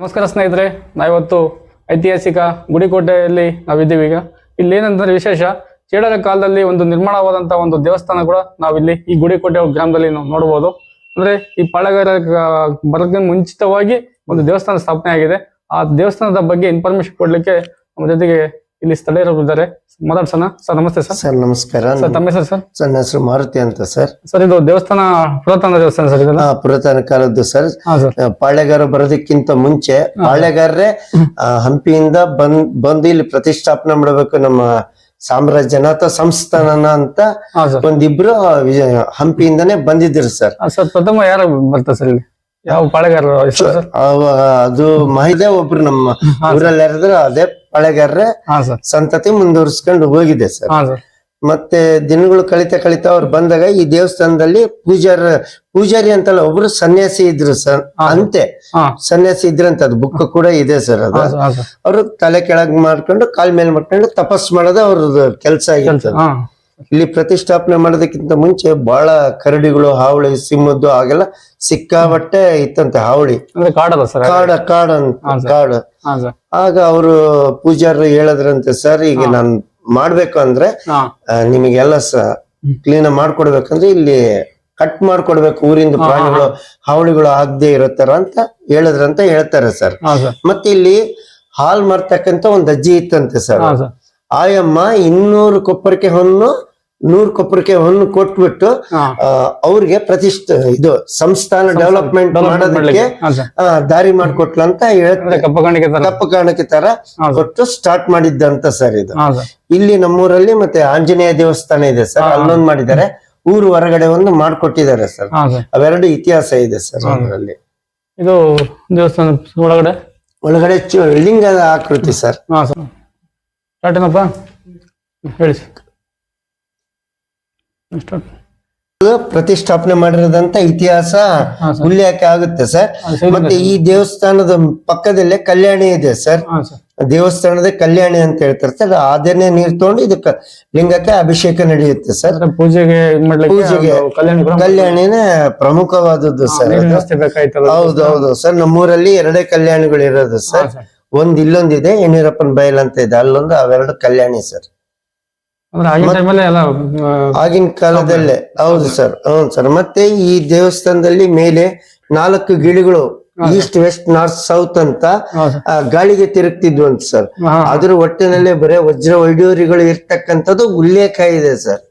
ನಮಸ್ಕಾರ ಸ್ನೇಹಿತರೆ, ನಾವಿವತ್ತು ಐತಿಹಾಸಿಕ ಗುಡಿಕೋಟೆಯಲ್ಲಿ ನಾವಿದ್ದೀವಿ. ಈಗ ಇಲ್ಲಿ ಏನಂದ್ರೆ ವಿಶೇಷ, ಚೇಡರ ಕಾಲದಲ್ಲಿ ಒಂದು ನಿರ್ಮಾಣವಾದಂತ ಒಂದು ದೇವಸ್ಥಾನ ಕೂಡ ನಾವಿಲ್ಲಿ ಈ ಗುಡಿಕೋಟೆ ಗ್ರಾಮದಲ್ಲಿ ನಾವು ನೋಡಬಹುದು ಅಂದ್ರೆ ಈ ಪಾಳೆಗಾರ ಬರೋಕ್ಕೆ ಮುಂಚಿತವಾಗಿ ಒಂದು ದೇವಸ್ಥಾನ ಸ್ಥಾಪನೆ ಆಗಿದೆ ಆ ದೇವಸ್ಥಾನದ ಬಗ್ಗೆ ಇನ್ಫಾರ್ಮೇಶನ್ ಕೊಡ್ಲಿಕ್ಕೆ ನಮ್ಮ ಜೊತೆಗೆ ಇಲ್ಲಿ ಸ್ಥಳೀಯರು ಇದ್ದಾರೆ. ಮಾತಾಡ್ಸೋಣ ಸರ್ ನಮಸ್ತೆ ಸರ್. ಸರ್ ನಮಸ್ಕಾರ. ಸರ್ ತಮ್ಮ ಹೆಸರು ಸರ್? ಸರ್ ನನ್ನ ಹೆಸರು ಮಾರುತಿ ಅಂತ ಸರ್. ಸರ್ ಇದು ದೇವಸ್ಥಾನ ಪುರಾತನ ದೇವಸ್ಥಾನ ಸರ್ ಇದೆಲ್ಲ ಪುರಾತನ ಕಾಲದ್ದು ಸರ್. ಪಾಳ್ಯಗಾರ ಬರೋದಕ್ಕಿಂತ ಮುಂಚೆ ಪಾಳ್ಯಗಾರರೇ ಆ, ಹಂಪಿಯಿಂದ ಬಂದ್ ಬಂದು ಇಲ್ಲಿ ಪ್ರತಿಷ್ಠಾಪನೆ ಮಾಡಬೇಕು ನಮ್ಮ ಸಾಮ್ರಾಜ್ಯನ ಅಥವಾ ಸಂಸ್ಥಾನನ ಅಂತ ಹಾ ಸರ್. ಒಂದಿಬ್ರು ವಿಜಯ- ಹಂಪಿಯಿಂದಾನೇ ಬಂದಿದ್ರು ಸರ್. ಆ, ಸರ್ ಪ್ರಥಮ ಯಾರು ಬರ್ತಾರೆ ಸರ್ ಇಲ್ಲಿ? ಯಾವ ಅವ- ಅದು ಮಾಹಿತಿ ಒಬ್ರು ನಮ್ಮ ಊರಲ್ಲಿ ಯಾರಿದ್ರು ಅದೇ ಪಳೆಗಾರ ಸಂತತಿ ಮುಂದುವರಿಸ್ಕೊಂಡು ಹೋಗಿದೆ ಸರ್. ಮತ್ತೆ ದಿನಗಳು ಕಳಿತಾ ಕಳಿತಾ ಅವ್ರು ಬಂದಾಗ ಈ ದೇವಸ್ಥಾನದಲ್ಲಿ ಪೂಜಾರ ಪೂಜಾರಿ ಅಂತಲ್ಲ ಒಬ್ರು ಸನ್ಯಾಸಿ ಇದ್ರು ಸರ್. ಅಂತೆ. ಸನ್ಯಾಸಿ ಇದ್ರಂತ ಅದು ಬುಕ್ ಕೂಡ ಇದೆ ಸರ್ ಅದು. ಅವರು ತಲೆ ಕೆಳಗ್ ಮಾಡ್ಕೊಂಡು ಕಾಲ್ ಮೇಲೆ ಮಾಡ್ಕೊಂಡು ತಪಸ್ ಮಾಡೋದು ಅವ್ರದ್ದು ಕೆಲಸ ಆಗಿತ್ತು. ಇಲ್ಲಿ ಪ್ರತಿಷ್ಠಾಪನೆ ಮಾಡೋದಕ್ಕಿಂತ ಮುಂಚೆ ಬಹಳ ಕರಡಿಗಳು ಹಾವಳಿ ಸಿಂಹದ್ದು ಹಾಗೆಲ್ಲ ಸಿಕ್ಕಾಬಟ್ಟೆ ಇತ್ತಂತೆ ಹಾವಳಿ. ಕಾಡಲ್ಲ ಸರ್? ಕಾಡ ಕಾಡ ಅಂತ ಕಾಡು. ಆಗ ಅವರು ಪೂಜಾರರು ಹೇಳದ್ರಂತೆ ಸರ್ ಈಗ ನಾನ್ ಮಾಡ್ಬೇಕು ಅಂದ್ರೆ ನಿಮಗೆಲ್ಲ ಸ ಕ್ಲೀನ್ ಮಾಡ್ಕೊಡ್ಬೇಕಂದ್ರೆ ಇಲ್ಲಿ ಕಟ್ ಮಾಡ್ಕೊಡ್ಬೇಕು ಊರಿಂದ ಪ್ರಾಣಿಗಳು ಹಾವಳಿಗಳು ಆಗದೆ ಇರೋ ತರ ಅಂತ ಹೇಳದ್ರಂತ ಹೇಳ್ತಾರೆ ಸರ್. ಮತ್ತೆ ಇಲ್ಲಿ ಹಾಲ್ ಮಾರ್ತಕ್ಕಂತ ಒಂದ್ ಅಜ್ಜಿ ಇತ್ತಂತೆ ಸರ್. ಆಯಮ್ಮ ಇನ್ನೂರು ಕೊಪ್ಪರಿಕೆ ಹೊನ್ನು ನೂರು ಕೊಪ್ಪರಿಕೆ ಹೊನ್ನು ಕೊಟ್ಬಿಟ್ಟು ಅವ್ರಿಗೆ ಪ್ರತಿಷ್ಠ ಇದು ಸಂಸ್ಥಾನ ಡೆವಲಪ್ಮೆಂಟ್ ಮಾಡೋದಕ್ಕೆ ದಾರಿ ಮಾಡಿಕೊಟ್ಲಂತ ಹೇಳ್ತಾರೆ. ಕಪ್ಪ ಕಾಣಿಕೆ ತರ. ಕೊಟ್ಟು ಸ್ಟಾರ್ಟ್ ಮಾಡಿದ್ದಂತ ಸರ್ ಇದು. ಇಲ್ಲಿ ನಮ್ಮೂರಲ್ಲಿ ಮತ್ತೆ ಆಂಜನೇಯ ದೇವಸ್ಥಾನ ಇದೆ ಸರ್ ಅಲ್ಲೊಂದು ಮಾಡಿದ್ದಾರೆ. ಊರು ಹೊರಗಡೆ ಒಂದು ಮಾಡ್ಕೊಟ್ಟಿದ್ದಾರೆ ಸರ್. ಅವೆರಡು ಇತಿಹಾಸ ಇದೆ ಸರ್ ಅದರಲ್ಲಿ ಇದು ದೇವಸ್ಥಾನ ಒಳಗಡೆ? ಒಳಗಡೆ ಲಿಂಗದ ಆಕೃತಿ ಸರ್. ಹಾ ಸರ್ ಸ್ಟಾರ್ಟ್ ಏನಪ್ಪ? ಹೇಳಿ ಸ್ಟಾರ್ಟ್ ಪ್ರತಿಷ್ಠಾಪನೆ ಮಾಡಿರೋದಂತ ಇತಿಹಾಸ ಉಲ್ಲೇಖ ಆಗುತ್ತೆ ಸರ್. ಮತ್ತೆ ಈ ದೇವಸ್ಥಾನದ ಪಕ್ಕದಲ್ಲೇ ಕಲ್ಯಾಣಿ ಇದೆ ಸರ್. ದೇವಸ್ಥಾನದ ಕಲ್ಯಾಣಿ ಅಂತ ಹೇಳ್ತಾರೆ ಸರ್. ಅದನ್ನೇ ನೀರ್ ತಗೊಂಡು ಇದಕ್ಕೆ ಲಿಂಗಕ್ಕೆ ಅಭಿಷೇಕ ನಡೆಯುತ್ತೆ ಸರ್. ಪೂಜೆಗೆ ಪೂಜೆಗೆ ಕಲ್ಯಾಣಿನೇ ಪ್ರಮುಖವಾದದ್ದು ಸರ್. ಹೌದು ಹೌದು ಸರ್. ನಮ್ಮೂರಲ್ಲಿ ಎರಡೇ ಕಲ್ಯಾಣಿಗಳು ಇರೋದು ಸರ್. ಒಂದ್ ಇಲ್ಲೊಂದಿದೆ ಯಡಿಯೂರಪ್ಪನ ಬಯಲ್ ಅಂತ ಇದೆ. ಅಲ್ಲೊಂದು ಅವೆರಡು ಕಲ್ಯಾಣಿ ಸರ್ ಅಂದ್ರೆ ಆಗಿನ ಟೈಮಲ್ಲಿ ಎಲ್ಲ ಆ, ಆಗಿನ ಕಾಲದಲ್ಲೇ. ಹೌದು. ಸರ್ ಹೌದು ಸರ್ ಮತ್ತೆ ಈ ದೇವಸ್ಥಾನದಲ್ಲಿ ಮೇಲೆ ನಾಲ್ಕು ಗಿಳಿಗಳು ಈಸ್ಟ್ ವೆಸ್ಟ್ ನಾರ್ತ್ ಸೌತ್ ಅಂತ ಆ, ಗಾಳಿಗೆ ತಿರುಗ್ತಿದ್ವು ಅಂತ ಸರ್ ಹಾ. ಅದ್ರ ಒಟ್ಟಿನಲ್ಲೇ ಬರೇ ವಜ್ರ ವೈಡೂರಿಗಳು ಇರ್ತಕ್ಕಂಥದ್ದು ಉಲ್ಲೇಖ ಇದೆ ಸರ್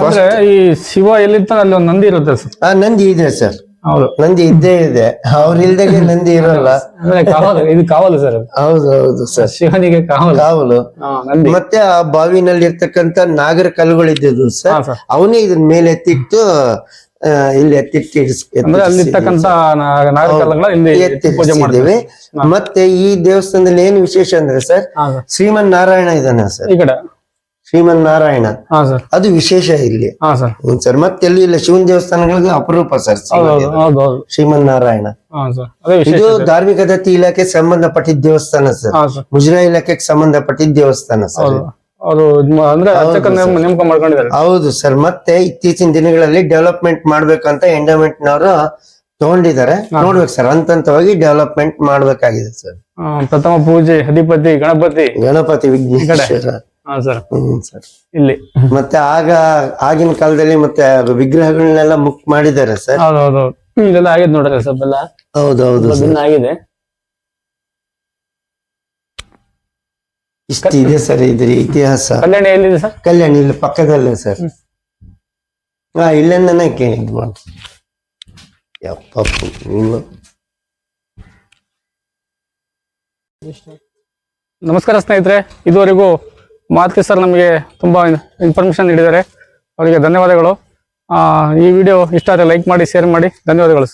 ಅಂದ್ರೆ ಈ ಶಿವ ಎಲ್ಲಿರ್ತಾನೆ ಅಲ್ಲಿ ಒಂದು ನಂದಿ ಇರುತ್ತೆ ಸರ್ ಆ ನಂದಿ ಇದೆ ಸರ್ ಹೌದು. ನಂದಿ ಇದ್ದೇ ಇದೆ. ಅವ್ರ ಇಲ್ದಾಗೆ ನಂದಿ ಇರಲ್ಲ. ಕಾವಲು ಇದು ಕಾವಲು ಸರ್. ಹೌದು ಹೌದು ಸರ್. ಶಿವನಿಗೆ ಕಾವಲು. ಕಾವಲು. ಮತ್ತೆ ಆ ಬಾವಿನಲ್ಲಿ ಇರ್ತಕ್ಕಂತ ನಾಗರ ಕಲ್ಲುಗಳು ಇದ್ದದ್ದು ಸರ್. ಅವನೇ ಇದನ್ ಮೇಲೆ ಎತ್ತಿಟ್ಟು ಇಲ್ಲಿ ಎತ್ತಿಟ್ಟು ಇಡ್ಸ್- ಅಂದ್ರೆ ಅಲ್ಲಿ ಎತ್ತಿಡ್ಸಿದ್ದೀವಿ ಇರ್ತಕ್ಕಂತ ಇಲ್ಲಿ ಎತ್ತಿ ಪೂಜೆ ಮಾಡ್ತೀವಿ ಮತ್ತೆ ಈ ದೇವಸ್ಥಾನದಲ್ಲಿ ಏನು ವಿಶೇಷ ಅಂದ್ರೆ ಸರ್ ಶ್ರೀಮನ್ ನಾರಾಯಣ ಇದಾನೆ ಸರ್. ಈ ಕಡೆ. ಶ್ರೀಮನ್ ನಾರಾಯಣ ಹಾ ಸರ್. ಅದು ವಿಶೇಷ ಇಲ್ಲಿ. ಹಾ ಸರ್. ಹ್ಮ್ ಸರ್ ಮತ್ತೆ ಎಲ್ಲಿ ಇಲ್ಲ ಶಿವನ ದೇವಸ್ಥಾನಗಳಿಗೆ ಅಪರೂಪ ಸರ್ ಹೌದು ಹೌದು ಹೌದು ಹೌದು. ಶ್ರೀಮನ್ ನಾರಾಯಣ ಹಾ ಸರ್. ಅದೇ ವಿಶೇಷ ಇದು ಧಾರ್ಮಿಕ ದತ್ತಿ ಇಲಾಖೆ ಸಂಬಂಧಪಟ್ಟಿದ್ದ ದೇವಸ್ಥಾನ ಸರ್. ಹಾ ಸರ್. ಮುಜರಾ ಇಲಾಖೆಗೆ ಸಂಬಂಧಪಟ್ಟಿದ್ದ ದೇವಸ್ಥಾನ ಸರ್ ಹೌದು. ಅವರು ಅಂದ್ರೆ ಅರ್ಚಕ ನೇಮ ನೇಮಕ ಮಾಡ್ಕೊಂಡಿದ್ದಾರೆ. ಹೌದು ಸರ್ ಮತ್ತೆ ಇತ್ತೀಚಿನ ದಿನಗಳಲ್ಲಿ ಡೆವಲಪ್ಮೆಂಟ್ ಮಾಡ್ಬೇಕಂತ ಎಂಡೋಮೆಂಟ್ ನವರು ತಗೊಂಡಿದ್ದಾರೆ ನೋಡ್ಬೇಕು ಸರ್ ಹಂತ ಹಂತವಾಗಿ ಡೆವಲಪ್ಮೆಂಟ್ ಮಾಡ್ಬೇಕಾಗಿದೆ ಸರ್. ಆ, ಪ್ರಥಮ ಪೂಜೆ ಅಧಿಪತಿ ಗಣಪತಿ. ಗಣಪತಿ ವಿಘ್ನೇಶ್ವರ. ಹಾ ಸರ್ ಹ್ಮ್ ಸರ್ ಇಲ್ಲಿ. ಮತ್ತೆ ಆಗ ಆಗಿನ ಕಾಲದಲ್ಲಿ ಮತ್ತೆ ವಿಗ್ರಹಗಳನ್ನೆಲ್ಲ ಮುಕ್ ಮಾಡಿದ್ದಾರೆ ಸರ್ ಹೌದೌದು ಹೌದು ಇದೆಲ್ಲ ಆಗಿದೆ ನೋಡ್ರಿ ಸ್ವಲ್ಪ ಎಲ್ಲ ಹೌದೌದು ಹೌದು ಸ್ವಲ್ಪ ಭಿನ್ನ ಆಗಿದೆ. ಇಷ್ಟ ಇದೆ ಸರ್ ಇದ್ರ ಇತಿಹಾಸ. ಕಲ್ಯಾಣಿ ಎಲ್ಲಿದೆ ಸರ್ ಕಲ್ಯಾಣಿ ಇಲ್ಲಿ ಪಕ್ಕದಲ್ಲೇ ಸರ್ ಹಾ ಇಲ್ಲೇನೇ ಕೇಳಿದ್ವು ಯಪ್ಪ ನೀನು ನಮಸ್ಕಾರ ಸ್ನೇಹಿತರೆ ಇದುವರೆಗೂ ಮಾರುತಿ ಸರ್ ನಮಗೆ ತುಂಬ ಇನ್ಫಾರ್ಮೇಶನ್ ನೀಡಿದ್ದಾರೆ. ಅವರಿಗೆ ಧನ್ಯವಾದಗಳು. ಈ ವಿಡಿಯೋ ಇಷ್ಟ ಆದರೆ ಲೈಕ್ ಮಾಡಿ ಶೇರ್ ಮಾಡಿ. ಧನ್ಯವಾದಗಳು